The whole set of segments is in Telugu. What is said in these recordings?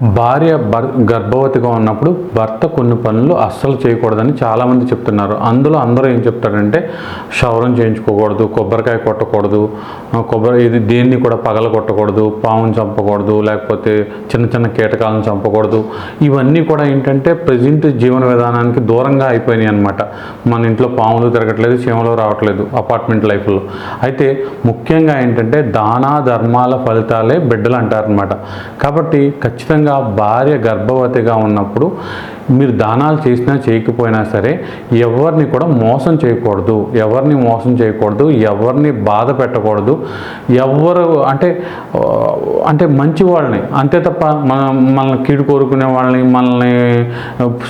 భార్య భర్ గర్భవతిగా ఉన్నప్పుడు భర్త కొన్ని పనులు అస్సలు చేయకూడదని చాలామంది చెప్తున్నారు. అందులో అందరూ ఏం చెప్తారంటే క్షవరం చేయించుకోకూడదు కొబ్బరికాయ కొట్టకూడదు కొబ్బరి ఇది దేన్ని కూడా పగల కొట్టకూడదు పావును చంపకూడదు లేకపోతే చిన్న చిన్న కీటకాలను చంపకూడదు. ఇవన్నీ కూడా ఏంటంటే ప్రజెంట్ జీవన విధానానికి దూరంగా అయిపోయినాయి అనమాట మన ఇంట్లో పాములు తిరగట్లేదు చీమలు రావట్లేదు అపార్ట్మెంట్ లైఫ్లో. అయితే ముఖ్యంగా ఏంటంటే దానా ధర్మాల ఫలితాలే బిడ్డలు అంటారనమాట కాబట్టి ఖచ్చితంగా భార్య గర్భవతిగా ఉన్నప్పుడు మీరు దానాలు చేసినా చేయకపోయినా సరే ఎవరిని కూడా మోసం చేయకూడదు. ఎవరిని మోసం చేయకూడదు. ఎవరిని బాధ పెట్టకూడదు. ఎవరు అంటే అంటే మంచి వాళ్ళని. అంతే తప్ప మన మనల్ని కీడు కోరుకునే వాళ్ళని మనల్ని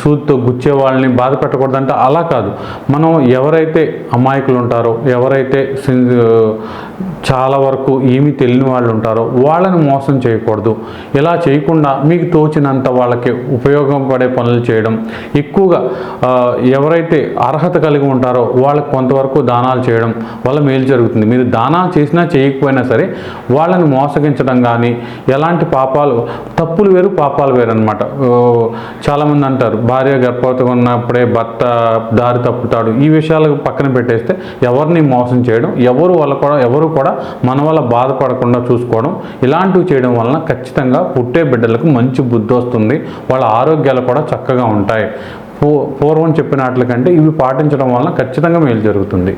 సూత్తో గుచ్చే వాళ్ళని బాధ పెట్టకూడదు అంటే అలా కాదు. మనం ఎవరైతే అమాయకులు ఉంటారో ఎవరైతే చాలా వరకు ఏమీ తెలియని వాళ్ళు ఉంటారో వాళ్ళని మోసం చేయకూడదు. ఇలా చేయకుండా మీకు తోచినంత వాళ్ళకి ఉపయోగపడే పనులు చేయడం. ఎక్కువగా ఎవరైతే అర్హత కలిగి ఉంటారో వాళ్ళకి కొంతవరకు దానాలు చేయడం వల్ల మేలు జరుగుతుంది. మీరు దానాలు చేసినా చేయకపోయినా సరే వాళ్ళని మోసగించడం కానీ ఎలాంటి పాపాలు తప్పులు వేరు పాపాలు వేరు అనమాట చాలామంది అంటారు భార్య గర్భవతిగా ఉన్నప్పుడే భర్త దారి తప్పుతాడు. ఈ విషయాలకు పక్కన పెట్టేస్తే ఎవరిని మోసం చేయడం ఎవరు వల్ల కూడా ఎవరు కూడా మన వల్ల బాధపడకుండా చూసుకోవడం ఇలాంటివి చేయడం వలన ఖచ్చితంగా పుట్టే బిడ్డలకు మంచి బుద్ధి వస్తుంది. వాళ్ళ ఆరోగ్యాలు కూడా చక్కగా ఉంటాయి. పూ పూర్వం చెప్పినట్ల కంటే ఇవి పాటించడం వలన ఖచ్చితంగా మేలు జరుగుతుంది.